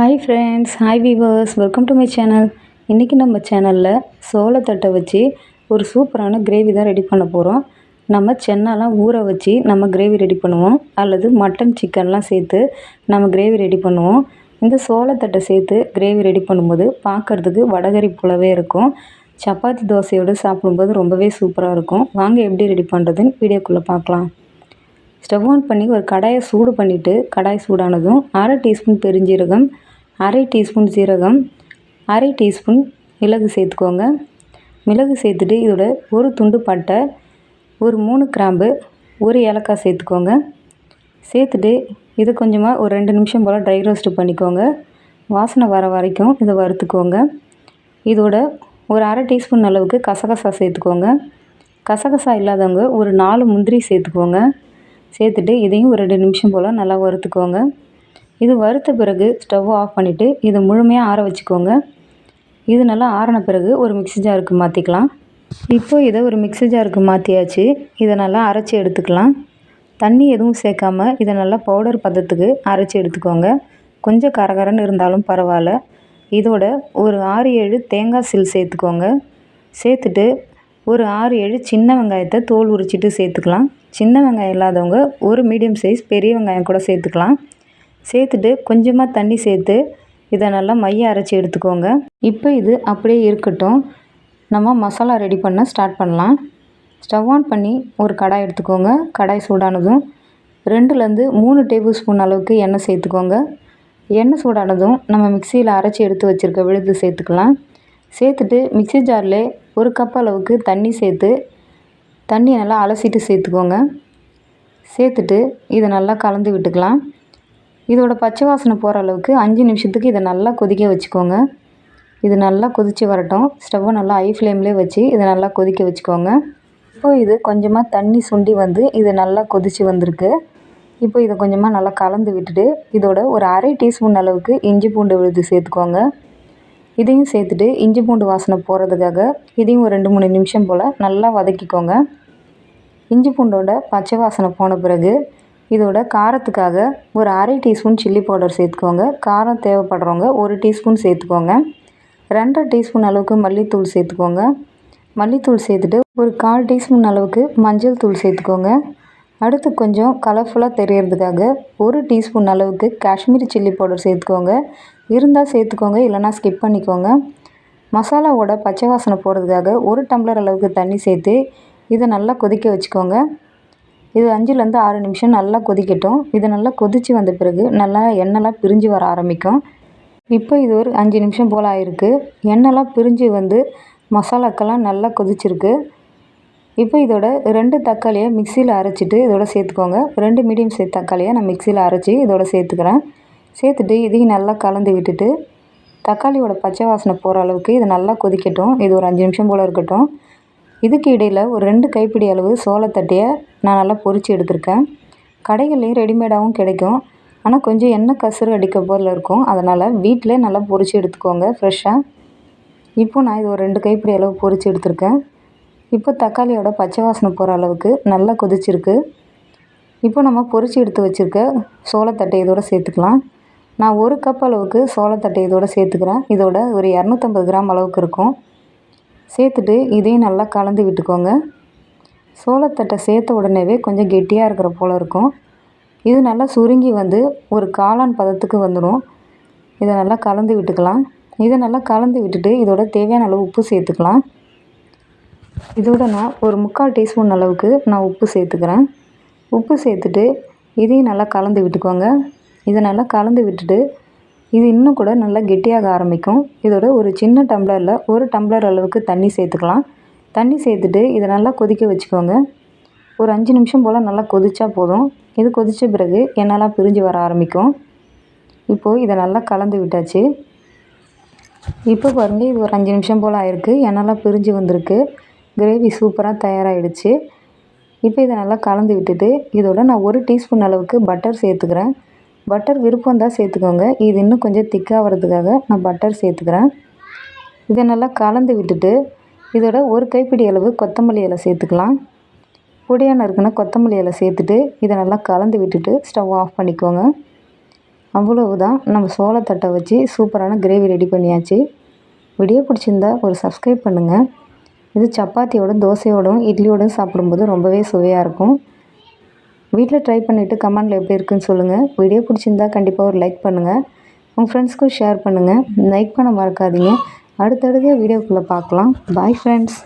Hi friends hi viewers welcome to my channel இன்றைக்கி நம்ம சேனலில் சோளத்தட்டை வச்சு ஒரு சூப்பரான கிரேவி தான் ரெடி பண்ண போகிறோம் நம்ம சென்னாலாம் ஊற வச்சு நம்ம கிரேவி ரெடி பண்ணுவோம். அல்லது மட்டன் சிக்கன்லாம் சேர்த்து நம்ம கிரேவி ரெடி பண்ணுவோம். இந்த சோளத்தட்டை சேர்த்து கிரேவி ரெடி பண்ணும்போது பார்க்குறதுக்கு வடகரி போலவே இருக்கும். சப்பாத்தி தோசையோடு சாப்பிடும்போது ரொம்பவே சூப்பராக இருக்கும். வாங்க எப்படி ரெடி பண்ணுறதுன்னு வீடியோக்குள்ளே பார்க்கலாம். ஸ்டவ் ஆன் பண்ணி ஒரு கடாயை சூடு பண்ணிவிட்டு கடாய் சூடானதும் அரை டீஸ்பூன் பெருஞ்சீரகம் அரை டீஸ்பூன் சீரகம் அரை டீஸ்பூன் மிளகு சேர்த்துக்கோங்க. மிளகு சேர்த்துட்டு இதோட ஒரு துண்டு பட்டை ஒரு மூணு கிராம்பு ஒரு ஏலக்காய் சேர்த்துக்கோங்க. சேர்த்துட்டு இது கொஞ்சமாக ஒரு ரெண்டு நிமிஷம் போல் ட்ரை ரோஸ்ட்டு பண்ணிக்கோங்க. வாசனை வர வரைக்கும் இதை வறுத்துக்கோங்க. இதோட ஒரு அரை டீஸ்பூன் அளவுக்கு கசகசா சேர்த்துக்கோங்க. கசகசா இல்லாதவங்க ஒரு நாலு முந்திரி சேர்த்துக்கோங்க. சேர்த்துட்டு இதையும் ஒரு ரெண்டு நிமிஷம் போல் நல்லா வறுத்துக்கோங்க. இது வறுத்த பிறகு ஸ்டவ் ஆஃப் பண்ணிவிட்டு இதை முழுமையாக ஆற வச்சுக்கோங்க. இது நல்லா ஆறின பிறகு ஒரு மிக்சி ஜாருக்கு மாற்றிக்கலாம் இப்போ இதை ஒரு மிக்சி ஜாருக்கு மாற்றியாச்சு இதை நல்லா அரைச்சி எடுத்துக்கலாம். தண்ணி எதுவும் சேர்க்காம இதை நல்லா பவுடர் பதத்துக்கு அரைச்சி எடுத்துக்கோங்க. கொஞ்சம் கரகரன்னு இருந்தாலும் பரவாயில்ல. இதோட ஒரு ஆறு ஏழு தேங்காய் சில் சேர்த்துக்கோங்க. சேர்த்துட்டு ஒரு ஆறு ஏழு சின்ன வெங்காயத்தை தோல் உரிச்சிட்டு சேர்த்துக்கலாம். சின்ன வெங்காயம் இல்லாதவங்க ஒரு மீடியம் சைஸ் பெரிய வெங்காயம் கூட சேர்த்துக்கலாம். சேர்த்துட்டு கொஞ்சமாக தண்ணி சேர்த்து இதை நல்லா மைய அரைச்சி எடுத்துக்கோங்க. இப்போ இது அப்படியே இருக்கட்டும். நம்ம மசாலா ரெடி பண்ண ஸ்டார்ட் பண்ணலாம். ஸ்டவ் ஆன் பண்ணி ஒரு கடாய் எடுத்துக்கோங்க. கடாய் சூடானதும் ரெண்டுலேருந்து மூணு டேபிள் ஸ்பூன் அளவுக்கு எண்ணெய் சேர்த்துக்கோங்க. எண்ணெய் சூடானதும் நம்ம மிக்சியில் அரைச்சி எடுத்து வச்சுருக்க விழுது சேர்த்துக்கலாம். சேர்த்துட்டு மிக்சி ஜாரில் ஒரு கப் அளவுக்கு தண்ணி சேர்த்து தண்ணி நல்லா அலசிட்டு சேர்த்துக்கோங்க. சேர்த்துட்டு இதை நல்லா கலந்து விட்டுக்கலாம். இதோட பச்சை வாசனை போகிற அளவுக்கு அஞ்சு நிமிஷத்துக்கு இதை நல்லா கொதிக்க வச்சுக்கோங்க. இது நல்லா கொதித்து வரட்டும். ஸ்டவ்வை நல்லா ஐ ஃப்ளேம்லேயே வச்சு இதை நல்லா கொதிக்க வச்சுக்கோங்க. இப்போ இது கொஞ்சமாக தண்ணி சுண்டி வந்து இது நல்லா கொதித்து வந்திருக்கு. இப்போ இதை கொஞ்சமாக நல்லா கலந்து விட்டுட்டு இதோட ஒரு அரை டீஸ்பூன் அளவுக்கு இஞ்சி பூண்டு விழுது சேர்த்துக்கோங்க. இதையும் சேர்த்துட்டு இஞ்சி பூண்டு வாசனை போகிறதுக்காக இதையும் ஒரு ரெண்டு மூணு நிமிஷம் போல் நல்லா வதக்கிக்கோங்க. இஞ்சி பூண்டோட பச்சை வாசனை போன பிறகு இதோட காரத்துக்காக ஒரு அரை டீஸ்பூன் சில்லி பவுடர் சேர்த்துக்கோங்க. காரம் தேவைப்படுறவங்க ஒரு டீஸ்பூன் சேர்த்துக்கோங்க. ரெண்டரை டீஸ்பூன் அளவுக்கு மல்லித்தூள் சேர்த்துக்கோங்க. மல்லித்தூள் சேர்த்துட்டு ஒரு கால் டீஸ்பூன் அளவுக்கு மஞ்சள் தூள் சேர்த்துக்கோங்க. அடுத்து கொஞ்சம் கலர்ஃபுல்லாக தெரியறதுக்காக ஒரு டீஸ்பூன் அளவுக்கு காஷ்மீரி சில்லி பவுடர் சேர்த்துக்கோங்க. இருந்தால் சேர்த்துக்கோங்க இல்லைனா ஸ்கிப் பண்ணிக்கோங்க. மசாலாவோட பச்சை வாசனை போகிறதுக்காக ஒரு டம்ளர் அளவுக்கு தண்ணி சேர்த்து இதை நல்லா கொதிக்க வச்சுக்கோங்க. இது அஞ்சுலேருந்து ஆறு நிமிஷம் நல்லா கொதிக்கட்டும். இது நல்லா கொதித்து வந்த பிறகு நல்லா எண்ணெய்லாம் பிரிஞ்சு வர ஆரம்பிக்கும். இப்போ இது ஒரு அஞ்சு நிமிஷம் போல் ஆயிருக்கு. எண்ணெய்லாம் பிரிஞ்சு வந்து மசாலாக்கெல்லாம் நல்லா கொதிச்சிருக்கு. இப்போ இதோட ரெண்டு தக்காளியை மிக்சியில் அரைச்சிட்டு இதோட சேர்த்துக்கோங்க. ரெண்டு மீடியம் சைஸ் தக்காளியை நான் மிக்சியில் அரைச்சி இதோட சேர்த்துக்கிறேன். சேர்த்துட்டு இதையும் நல்லா கலந்து விட்டுட்டு தக்காளியோட பச்சை வாசனை போகிற அளவுக்கு இது நல்லா கொதிக்கட்டும். இது ஒரு அஞ்சு நிமிஷம் போல் இருக்கட்டும். இதுக்கு இடையில் ஒரு ரெண்டு கைப்பிடி அளவு சோளத்தட்டையை நான் நல்லா பொரித்து எடுத்திருக்கேன். கடைகள்லேயும் ரெடிமேடாகவும் கிடைக்கும். ஆனால் கொஞ்சம் எண்ணெய் கசுறு அடிக்க போல் இருக்கும். அதனால் வீட்டிலே நல்லா பொரித்து எடுத்துக்கோங்க ஃப்ரெஷ்ஷாக இப்போ நான் இது ஒரு ரெண்டு கைப்பிடி அளவு பொரித்து எடுத்திருக்கேன். இப்போ தக்காளியோட பச்சை வாசனை போகிற அளவுக்கு நல்லா கொதிச்சிருக்கு. இப்போ நம்ம பொரித்து எடுத்து வச்சுருக்க சோளத்தட்டை இதோட சேர்த்துக்கலாம். நான் ஒரு கப் அளவுக்கு சோளத்தட்டை இதோட சேர்த்துக்கிறேன். இதோட ஒரு இரநூத்தம்பது கிராம் அளவுக்கு இருக்கும். சேர்த்துட்டு இதையும் நல்லா கலந்து விட்டுக்கோங்க. சோளத்தட்டை சேர்த்த உடனேவே கொஞ்சம் கெட்டியாக இருக்கிற போல் இருக்கும். இது நல்லா சுருங்கி வந்து ஒரு காளான் பதத்துக்கு வந்துடும் இதை நல்லா கலந்து விட்டுக்கலாம். இதை நல்லா கலந்து விட்டுட்டு இதோட தேவையான அளவு உப்பு சேர்த்துக்கலாம். இதோட நான் ஒரு முக்கால் டீஸ்பூன் அளவுக்கு நான் உப்பு சேர்த்துக்கிறேன். உப்பு சேர்த்துட்டு இதையும் நல்லா கலந்து விட்டுக்கோங்க. இதை நல்லா கலந்து விட்டுட்டு இது இன்னும் கூட நல்லா கெட்டியாக ஆரம்பிக்கும். இதோட ஒரு சின்ன டம்ளரில் ஒரு டம்ளர் அளவுக்கு தண்ணி சேர்த்துக்கலாம். தண்ணி சேர்த்துட்டு இதை நல்லா கொதிக்க வச்சுக்கோங்க. ஒரு அஞ்சு நிமிஷம் போல் நல்லா கொதிச்சா போதும். இது கொதித்த பிறகு என்னெல்லாம் பிரிஞ்சு வர ஆரம்பிக்கும். இப்போது இதை நல்லா கலந்து விட்டாச்சு. இப்போ பாருங்கள் இது ஒரு அஞ்சு நிமிஷம் போல் ஆயிருக்கு. என்னெல்லாம் பிரிஞ்சு வந்திருக்கு. கிரேவி சூப்பராக தயாராகிடுச்சு இப்போ இதை நல்லா கலந்து விட்டுட்டு இதோட நான் ஒரு டீஸ்பூன் அளவுக்கு பட்டர் சேர்த்துக்கிறேன். பட்டர் விருப்பம் தான் சேர்த்துக்கோங்க. இது இன்னும் கொஞ்சம் திக்காக வரதுக்காக நான் பட்டர் சேர்த்துக்கிறேன். இதை நல்லா கலந்து விட்டுட்டு இதோட ஒரு கைப்பிடி அளவு கொத்தமல்லி இலை சேர்த்துக்கலாம். பொடியான இருக்குன்னா கொத்தமல்லி இலை சேர்த்துட்டு இதை நல்லா கலந்து விட்டுட்டு ஸ்டவ் ஆஃப் பண்ணிக்கோங்க. அவ்வளவுதான். நம்ம சோளத்தட்டை வச்சு சூப்பரான கிரேவி ரெடி பண்ணியாச்சு. வீடியோ பிடிச்சிருந்தா ஒரு சப்ஸ்கிரைப் பண்ணுங்கள் இது சப்பாத்தியோட தோசையோடும் இட்லியோடும் சாப்பிடும்போது ரொம்பவே சுவையாக இருக்கும். வீட்டில் ட்ரை பண்ணிவிட்டு கமெண்டில் எப்படி இருக்குன்னு சொல்லுங்கள் வீடியோ பிடிச்சிருந்தா கண்டிப்பாக ஒரு லைக் பண்ணுங்கள் உங்கள் ஃப்ரெண்ட்ஸ்க்கும் ஷேர் பண்ணுங்கள் லைக் பண்ண மறக்காதீங்க. அடுத்தடுத்த வீடியோக்குள்ளே பார்க்கலாம். Bye friends